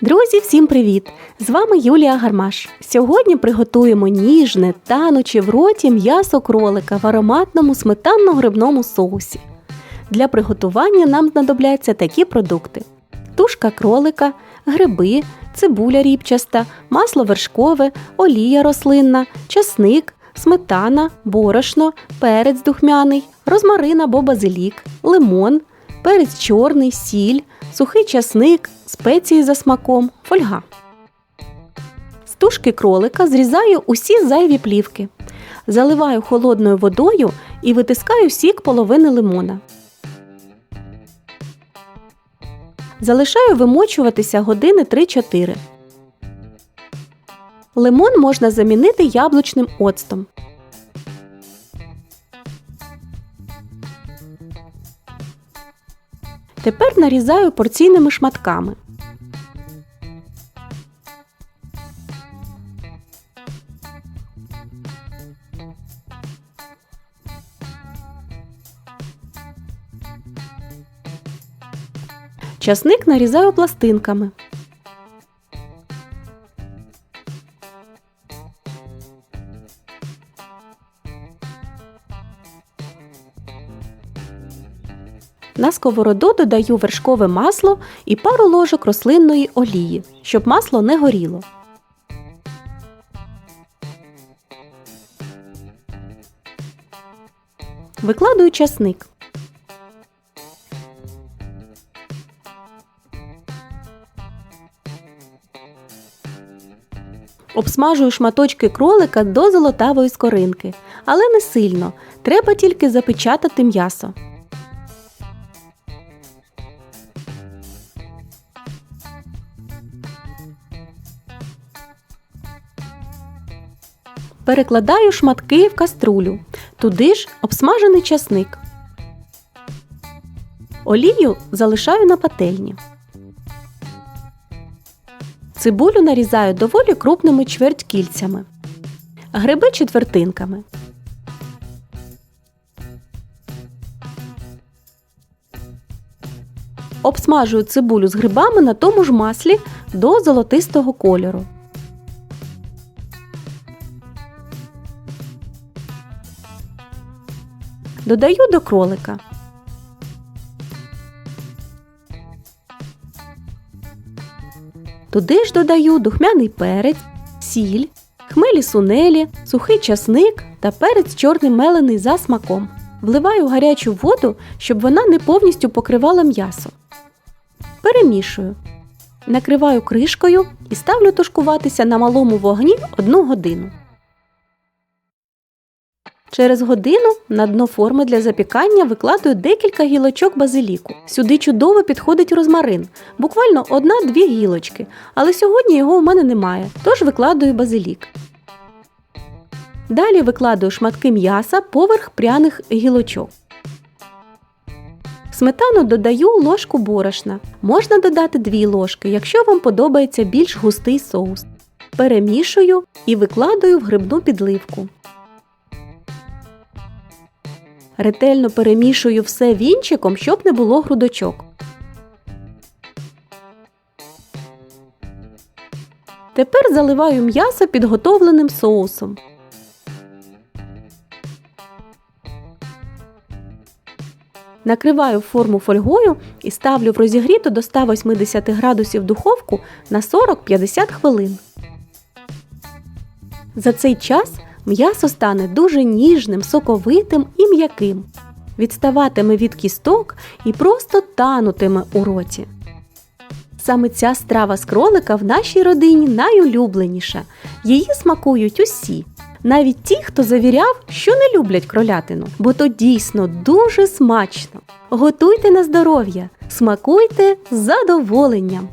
Друзі, всім привіт! З вами Юлія Гармаш. Сьогодні приготуємо ніжне, тануче в роті м'ясо кролика в ароматному сметанно-грибному соусі. Для приготування нам знадобляться такі продукти: тушка кролика, гриби, цибуля ріпчаста, масло вершкове, олія рослинна, часник, сметана, борошно, перець духмяний, розмарин або базилік, лимон, перець чорний, сіль, сухий часник, спеції за смаком, фольга. З тушки кролика зрізаю усі зайві плівки. Заливаю холодною водою і витискаю сік половини лимона. Залишаю вимочуватися години 3-4. Лимон можна замінити яблучним оцтом. Тепер нарізаю порційними шматками. Часник нарізаю пластинками. На сковороду додаю вершкове масло і пару ложок рослинної олії, щоб масло не горіло. Викладую часник. Обсмажую шматочки кролика до золотавої скоринки, але не сильно. Треба тільки запечатати м'ясо. Перекладаю шматки в каструлю. Туди ж обсмажений часник. Олію залишаю на пательні. Цибулю нарізаю доволі крупними чвертькільцями. Гриби четвертинками. Обсмажую цибулю з грибами на тому ж маслі до золотистого кольору. Додаю до кролика. Туди ж додаю духмяний перець, сіль, хмелі сунелі, сухий часник та перець чорний мелений за смаком. Вливаю гарячу воду, щоб вона не повністю покривала м'ясо. Перемішую. Накриваю кришкою і ставлю тушкуватися на малому вогні 1 годину. Через годину на дно форми для запікання викладаю декілька гілочок базиліку. Сюди чудово підходить розмарин, буквально одна-дві гілочки, але сьогодні його у мене немає, тож викладаю базилік. Далі викладаю шматки м'яса поверх пряних гілочок. В Сметану додаю ложку борошна. Можна додати 2 ложки, якщо вам подобається більш густий соус. Перемішую і викладаю в грибну підливку. Ретельно перемішую все вінчиком, щоб не було грудочок. Тепер заливаю м'ясо підготовленим соусом. Накриваю форму фольгою і ставлю в розігріту до 180 градусів духовку на 40-50 хвилин. За цей час м'ясо стане дуже ніжним, соковитим і м'яким. Відставатиме від кісток і просто танутиме у роті. Саме ця страва з кролика в нашій родині найулюбленіша. Її смакують усі. Навіть ті, хто завіряв, що не люблять кролятину, бо то дійсно дуже смачно. Готуйте на здоров'я, смакуйте з задоволенням!